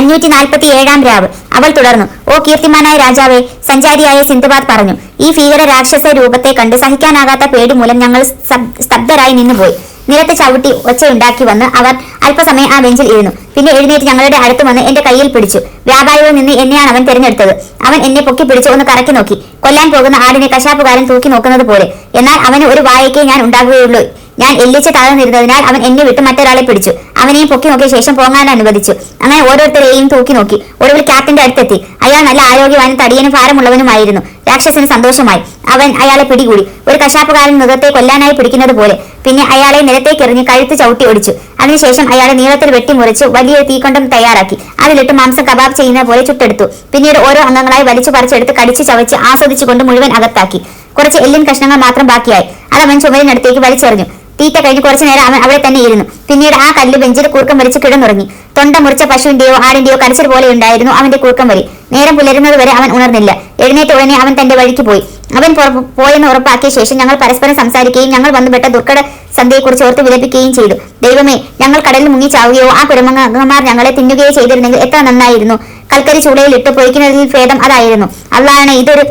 അഞ്ഞൂറ്റി നാൽപ്പത്തി ഏഴാം രാവ്. അവൾ തുടർന്നു. ഓ കീർത്തിമാനായ രാജാവേ സഞ്ചാരിയായ സിന്ധുബാദ് പറഞ്ഞു. ഈ ഭീകര രാക്ഷസ രൂപത്തെ കണ്ട് സഹിക്കാനാകാത്ത പേടി മൂലം ഞങ്ങൾ സ്തബ്- സ്തബ്ധരായി നിന്നുപോയി. നിലത്ത് ചവിട്ടി ഒച്ചയുണ്ടാക്കി വന്ന് അവർ അല്പസമയം ആ ബെഞ്ചിൽ ഇരുന്നു. പിന്നെ എഴുന്നേറ്റ് ഞങ്ങളുടെ അടുത്ത് വന്ന് എന്റെ കയ്യിൽ പിടിച്ചു. വ്യാപാരിയിൽ നിന്ന് എന്നെയാണ് അവൻ തിരഞ്ഞെടുത്തത്. അവൻ എന്നെ പൊക്കി പിടിച്ച് ഒന്ന് കറക്കി നോക്കി. കൊല്ലാൻ പോകുന്ന ആടിനെ കശാപ്പുകാരൻ തൂക്കി നോക്കുന്നത് പോലെ എന്നാൽ അവന് ഒരു വായക്കേ ഞാൻ ഉണ്ടാകുകയുള്ളൂ. ഞാൻ എല്ലിച്ച് താഴ്ന്നിരുന്നതിനാൽ അവൻ എന്നെ വിട്ട് മറ്റൊരാളെ പിടിച്ചു. അവനെയും പൊക്കി നോക്കിയ ശേഷം പോകാൻ അനുവദിച്ചു. അങ്ങനെ ഓരോരുത്തരെയും തൂക്കി നോക്കി. ഒടുവിൽ ക്യാപ്റ്റന്റെ അടുത്തെത്തി. അയാൾ നല്ല ആരോഗ്യവാനും തടിയനും ഭാരമുള്ളവനുമായിരുന്നു. രാക്ഷസന് സന്തോഷമായി. അവൻ അയാളെ പിടികൂടി. ഒരു കശാപ്പുകാരൻ മൃഗത്തെ കൊല്ലാനായി പിടിക്കുന്നത് പോലെ. പിന്നെ അയാളെ നിലത്തേക്ക് എറിഞ്ഞ് കഴുത്ത് ചവിട്ടി ഒടിച്ചു. അതിനുശേഷം അയാളെ നീളത്തിൽ വെട്ടിമുറിച്ച് വലിയ തീക്കൊണ്ടം തയ്യാറാക്കി. അതിലിട്ട് മാംസം കബാബ് ചെയ്യുന്ന പോലെ ചുട്ടെടുത്തു. പിന്നീട് ഓരോ അംഗങ്ങളായി വലിച്ചു പറിച്ചെടുത്ത് കടിച്ചു ചവച്ച് ആസ്വദിച്ചുകൊണ്ട് മുഴുവൻ അകത്താക്കി. കുറച്ച് എല്ലിൻ കഷ്ണങ്ങൾ മാത്രം ബാക്കിയായി. അത് അവൻ ചുമലിനടുത്തേക്ക് വലിച്ചെറിഞ്ഞു. തീറ്റ കഴിഞ്ഞ് കുറച്ചു നേരം അവൻ അവിടെ തന്നെ ഇരുന്നു. പിന്നീട് ആ കല്ല് ബെഞ്ചിൽ കൂർക്കം വലിച്ച് കിടന്നുറങ്ങി. തൊണ്ട മുറിച്ച പശുവിന്റെയോ ആടിന്റെയോ കരച്ചിൽ പോലെ ഉണ്ടായിരുന്നു അവന്റെ കൂർക്കം വലി നേരം പുലരുന്നത് വരെ അവൻ ഉണർന്നില്ല. എഴുന്നേറ്റ് ഉടനെ അവൻ തന്റെ വഴിക്ക് പോയി. അവൻ പോയെന്ന് ഉറപ്പാക്കിയ ശേഷം ഞങ്ങൾ പരസ്പരം സംസാരിക്കുകയും ഞങ്ങൾ വന്നുപെട്ട ദുർഘട സന്ധ്യയെക്കുറിച്ച് ഓർത്ത് വിലപിക്കുകയും ചെയ്തു. ദൈവമേ ഞങ്ങൾ കടലിൽ മുങ്ങി ചാവുകയോ ആ കുരമങ്ങന്മാർ ഞങ്ങളെ തിന്നുകയോ ചെയ്തിരുന്നെങ്കിൽ എത്ര നന്നായിരുന്നു. കൽക്കരി ചൂടയിൽ ഇട്ട് പൊയ്ക്കുന്നതിൽ ഭേദം അതായിരുന്നു. അള്ളാണ് ഇതൊരു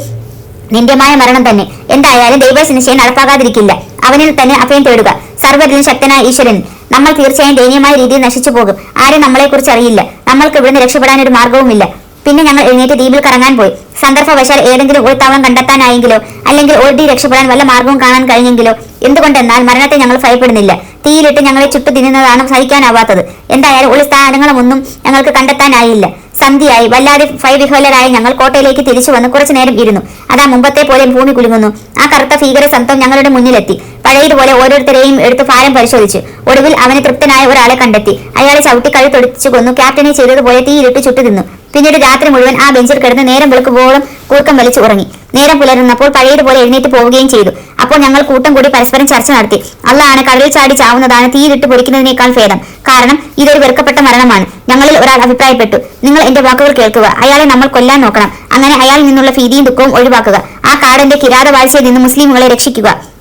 നിന്ദ്യമായ മരണം തന്നെ. എന്തായാലും ദൈവ സിനിശയെ നടപ്പാകാതിരിക്കില്ല. അവനിൽ തന്നെ അഭയം തേടുക. സർവതിലും ശക്തനായ ഈശ്വരൻ നമ്മൾ തീർച്ചയായും ദയനീയമായ രീതിയിൽ നശിച്ചു പോകും. ആരും നമ്മളെക്കുറിച്ച് അറിയില്ല. നമ്മൾക്ക് ഇവിടുന്ന് രക്ഷപ്പെടാൻ ഒരു മാർഗവുമില്ല പിന്നെ ഞങ്ങൾ എഴുന്നേറ്റ് ദ്വീപിൽ കറങ്ങാൻ പോയി. സന്ദർഭവശാൽ ഏതെങ്കിലും ഒരു താവളം കണ്ടെത്താനായെങ്കിലോ അല്ലെങ്കിൽ ഒരു ഓടി രക്ഷപ്പെടാൻ വല്ല മാർഗവും കാണാൻ കഴിഞ്ഞെങ്കിലോ എന്തുകൊണ്ടെന്നാൽ മരണത്തെ ഞങ്ങൾ ഭയപ്പെടുന്നില്ല. തീയിലിട്ട് ഞങ്ങളെ ചുട്ടു തിന്നുന്നതാണ് സഹിക്കാനാവാത്തത്. എന്തായാലും ഉള്ള സ്ഥാനങ്ങളൊന്നും ഞങ്ങൾക്ക് കണ്ടെത്താനായില്ല. സന്ധ്യയായി വല്ലാതെ ഭയവിഹ്വലരായ ഞങ്ങൾ കോട്ടയിലേക്ക് തിരിച്ചു വന്ന് കുറച്ചു നേരം ഇരുന്നു. അതാ മുമ്പത്തെ പോലെ ഭൂമി കുലുങ്ങുന്നു. ആ കറുത്ത ഭീകര സന്തം ഞങ്ങളുടെ മുന്നിലെത്തി. പഴയതുപോലെ ഓരോരുത്തരെയും എടുത്ത് ഭാരം പരിശോധിച്ചു ഒടുവിൽ അവന് തൃപ്തനായ ഒരാളെ കണ്ടെത്തി. അയാളെ ചവിട്ടി തൊടിച്ചു കൊന്നു. ക്യാപ്റ്റനെ ചെയ്തതുപോലെ തീയിലിട്ട് ചുട്ടു തിന്നു. പിന്നീട് രാത്രി മുഴുവൻ ആ ബെഞ്ചിൽ കിടന്ന് നേരം വെളുക്കുമ്പോഴും കൂർക്കം വലിച്ചു ഉറങ്ങി. നേരം പുലരുന്നപ്പോൾ പഴയതുപോലെ എഴുന്നേറ്റ് പോവുകയും ചെയ്തു. അപ്പോൾ ഞങ്ങൾ കൂട്ടം കൂടി പരസ്പരം ചർച്ച നടത്തി. അള്ളാണ് കടലിൽ ചാടി ചാവുന്നതാണ് തീയിലിട്ട് പൊടിക്കുന്നതിനേക്കാൾ ഭേദം. കാരണം ഇതൊരു വെറുക്കപ്പെട്ട മരണമാണ്. ഞങ്ങളിൽ ഒരാൾ അഭിപ്രായപ്പെട്ടു. നിങ്ങൾ എന്റെ വാക്കുകൾ കേൾക്കുക. അയാളെ നമ്മൾ കൊല്ലാൻ നോക്കണം. അങ്ങനെ അയാളിൽ നിന്നുള്ള ഭീതിയും ദുഃഖവും ഒഴിവാക്കുക. ആ കാടിന്റെ കിരാതവാഴ്ചയിൽ നിന്ന് മുസ്ലിമുകളെ രക്ഷിക്കുക.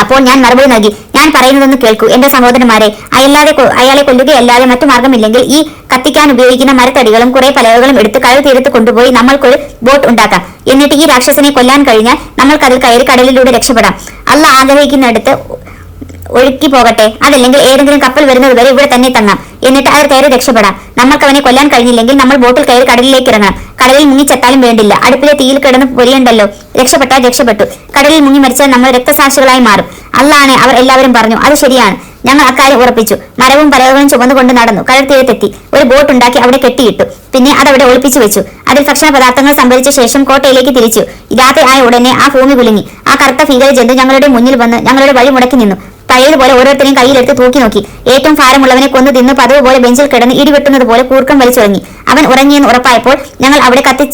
അപ്പോൾ ഞാൻ മറുപടി നൽകി. ഞാൻ പറയുന്നതൊന്ന് കേൾക്കൂ. എന്റെ സഹോദരന്മാരെ കൊ- അയാളെ കൊല്ലുകയല്ലാതെ മറ്റു മാർഗമില്ലെങ്കിൽ ഈ കത്തിക്കാൻ ഉപയോഗിക്കുന്ന മരത്തടികളും കുറെ പലകകളും എടുത്ത് കടൽ തീരത്ത് കൊണ്ടുപോയി നമ്മൾക്കൊരു ബോട്ട് ഉണ്ടാക്കാം. എന്നിട്ട് ഈ രാക്ഷസനെ കൊല്ലാൻ കഴിഞ്ഞാൽ നമ്മൾക്ക് അതിൽ കയറി കടലിലൂടെ രക്ഷപ്പെടാം. അല്ല ആഗ്രഹിക്കുന്നിടത്ത് ഒഴുക്കി പോകട്ടെ. അതല്ലെങ്കിൽ ഏതെങ്കിലും കപ്പൽ വരുന്നത് വരെ ഇവിടെ തന്നെ തങ്ങാം. എന്നിട്ട് അതിൽ കയറി രക്ഷപ്പെടാം. നമ്മൾക്ക് അവനെ കൊല്ലാൻ കഴിഞ്ഞില്ലെങ്കിൽ നമ്മൾ ബോട്ടിൽ കയറി കടലിലേക്ക് ഇറങ്ങണം കടലിൽ മുങ്ങിച്ചെത്താലും വേണ്ടില്ല. അടുപ്പിലെ തീയിൽ കിടന്ന് പൊരിയണ്ടല്ലോ രക്ഷപ്പെട്ടാൽ രക്ഷപ്പെട്ടു. കടലിൽ മുങ്ങി മരിച്ചാൽ നമ്മൾ രക്തസാക്ഷികളായി മാറും. അല്ലാണ് അവർ എല്ലാവരും പറഞ്ഞു അത് ശരിയാണ്. ഞങ്ങൾ അക്കാര്യം ഉറപ്പിച്ചു. മരവും പലകളും ചുമന്നുകൊണ്ട് നടന്നു. കടൽ തീരത്തെത്തി ഒരു ബോട്ട് ഉണ്ടാക്കി അവിടെ കെട്ടിയിട്ടു. പിന്നെ അതവിടെ ഒളിപ്പിച്ചു വെച്ചു. അതിൽ ഭക്ഷണ പദാർത്ഥങ്ങൾ സംഭരിച്ച ശേഷം കോട്ടയിലേക്ക് തിരിച്ചു. രാത്രി ആയ ഉടനെ ആ ഭൂമി കുലുങ്ങി. ആ കറുത്ത ഭീകര ജന്തു ഞങ്ങളുടെ മുന്നിൽ വന്ന് ഞങ്ങളുടെ വഴി മുടക്കി നിന്നു. പഴയതുപോലെ ഓരോരുത്തരെയും കയ്യിലെടുത്ത് തൂക്കി നോക്കി. ഏറ്റവും ഭാരമുള്ളവനെ കൊന്നു തിന്ന് പതിവ് പോലെ ബെഞ്ചിൽ കിടന്ന് ഇടിവെട്ടുന്നത് പോലെ കൂർക്കം വലിച്ചുറങ്ങി അവൻ ഉറങ്ങിയെന്ന് ഉറപ്പായപ്പോൾ ഞങ്ങൾ അവിടെ കത്തി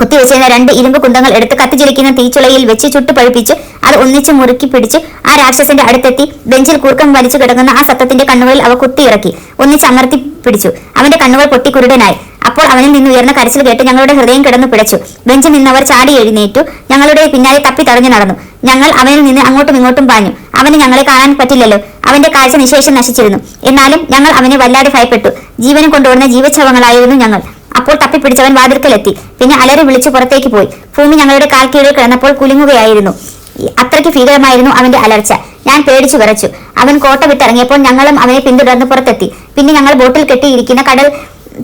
കുത്തിവെച്ചിരുന്ന രണ്ട് ഇരുമ്പ് കുന്തങ്ങൾ എടുത്ത് കത്തിച്ചിരിക്കുന്ന തീച്ചുളയിൽ വെച്ച് ചുട്ടു പഴുപ്പിച്ച് അത് ഒന്നിച്ച് മുറുക്കി പിടിച്ച് ആ രാക്ഷസന്റെ അടുത്തെത്തി. ബെഞ്ചിൽ കൂർക്കം വലിച്ചു കിടക്കുന്ന ആ സത്തത്തിന്റെ കണ്ണുകളിൽ അവ കുത്തിയിറക്കി. ഒന്നിച്ച് അമർത്തി പിടിച്ചു. അവന്റെ കണ്ണുകൾ പൊട്ടിക്കുരുടനായി അപ്പോൾ അവനിൽ നിന്ന് ഉയർന്ന കരച്ചിൽ കേട്ട് ഞങ്ങളുടെ ഹൃദയം കിടന്നു പിടച്ചു. ബെഞ്ചിൽ നിന്നവർ ചാടി എഴുന്നേറ്റു. ഞങ്ങളുടെ പിന്നാലെ തപ്പി തടഞ്ഞു നടന്നു. ഞങ്ങൾ അവനിൽ നിന്ന് അങ്ങോട്ടും ഇങ്ങോട്ടും പാഞ്ഞു. അവന് ഞങ്ങളെ കാണാൻ പറ്റില്ലല്ലോ. അവന്റെ കാഴ്ച നിശേഷം നശിച്ചിരുന്നു. എന്നാലും ഞങ്ങൾ അവനെ വല്ലാതെ ഭയപ്പെട്ടു. ജീവനും കൊണ്ടുവരുന്ന ജീവച്ഛവങ്ങളായിരുന്നു ഞങ്ങൾ. അപ്പോൾ തപ്പിപ്പിടിച്ചവൻ വാതിൽക്കലെത്തി. പിന്നെ അലറി വിളിച്ചു പുറത്തേക്ക് പോയി. ഭൂമി ഞങ്ങളുടെ കാൽക്കീഴിൽ കീഴിൽ കിടന്നപ്പോൾ കുലുങ്ങുകയായിരുന്നു. അത്രയ്ക്ക് ഭീകരമായിരുന്നു അവന്റെ അലർച്ച. ഞാൻ പേടിച്ചു വിറച്ചു. അവൻ കോട്ട വിട്ടിറങ്ങിയപ്പോൾ ഞങ്ങളും അവനെ പിന്തുടർന്ന് പുറത്തെത്തി. പിന്നെ ഞങ്ങൾ ബോട്ടിൽ കെട്ടിയിരിക്കുന്ന കടൽ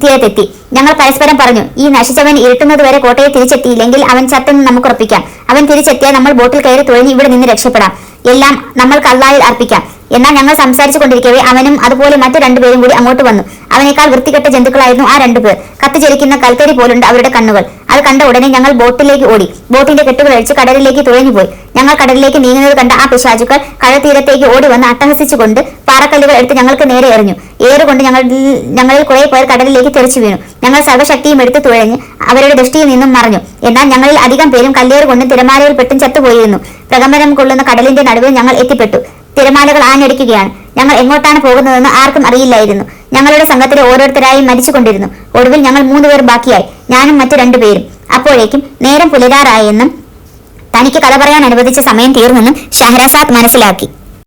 തീരത്തെത്തി ഞങ്ങൾ പരസ്പരം പറഞ്ഞു ഈ നശിച്ചവൻ ഇരുട്ടുന്നത് വരെ കോട്ടയെ തിരിച്ചെത്തിയില്ലെങ്കിൽ അവൻ ചത്തെന്ന് നമുക്ക് ഉറപ്പിക്കാം. അവൻ തിരിച്ചെത്തിയാൽ നമ്മൾ ബോട്ടിൽ കയറി തുഴഞ്ഞ് ഇവിടെ നിന്ന് രക്ഷപ്പെടാം. എല്ലാം നമ്മൾ കള്ളായിൽ അർപ്പിക്കാം. എന്നാൽ ഞങ്ങൾ സംസാരിച്ചു കൊണ്ടിരിക്കവേ അവനും അതുപോലെ മറ്റു രണ്ടുപേരും കൂടി അങ്ങോട്ട് വന്നു. അവനേക്കാൾ വൃത്തികെട്ട ജന്തുക്കളായിരുന്നു ആ രണ്ടുപേർ. കത്തിച്ചിരിക്കുന്ന കൽക്കരി പോലുണ്ട് അവരുടെ കണ്ണുകൾ. അത് കണ്ട ഉടനെ ഞങ്ങൾ ബോട്ടിലേക്ക് ഓടി. ബോട്ടിന്റെ കെട്ടുകൾ അഴിച്ച് കടലിലേക്ക് തുഴഞ്ഞുപോയി. ഞങ്ങൾ കടലിലേക്ക് നീങ്ങുന്നത് കണ്ട ആ പിശാചുക്കൾ കടൽത്തീരത്തേക്ക് ഓടി വന്ന് അട്ടഹസിച്ചുകൊണ്ട് പാറക്കല്ലുകൾ എടുത്ത് ഞങ്ങൾക്ക് നേരെ എറിഞ്ഞു. ഏറുകൊണ്ട് ഞങ്ങൾ ഞങ്ങളിൽ കുറെ പേർ കടലിലേക്ക് തെറിച്ചു വീണു. ഞങ്ങൾ സർവശക്തിയും എടുത്ത് തുഴഞ്ഞ് അവരുടെ ദൃഷ്ടിയിൽ നിന്നും മറഞ്ഞു. എന്നാൽ ഞങ്ങളിൽ അധികം പേരും കല്ലേറ് കൊണ്ടും തിരമാലയിൽ പെട്ടും ചത്തുപോയിരുന്നു. പ്രകമ്പനം കൊള്ളുന്ന കടലിന്റെ നടുവിൽ ഞങ്ങൾ എത്തിപ്പെട്ടു. തിരമാലകൾ ആഞ്ഞടിക്കുകയാണ്. ഞങ്ങൾ എങ്ങോട്ടാണ് പോകുന്നതെന്ന് ആർക്കും അറിയില്ലായിരുന്നു. ഞങ്ങളുടെ സംഘത്തിലെ ഓരോരുത്തരായി മരിച്ചുകൊണ്ടിരുന്നു. ഒടുവിൽ ഞങ്ങൾ മൂന്നുപേർ ബാക്കിയായി. ഞാനും മറ്റു രണ്ടുപേരും അപ്പോഴേക്കും നേരം പുലരാറായെന്നും തനിക്ക് കഥ പറയാൻ അനുവദിച്ച സമയം തീർന്നെന്നും ഷഹരസാദ് മനസ്സിലാക്കി.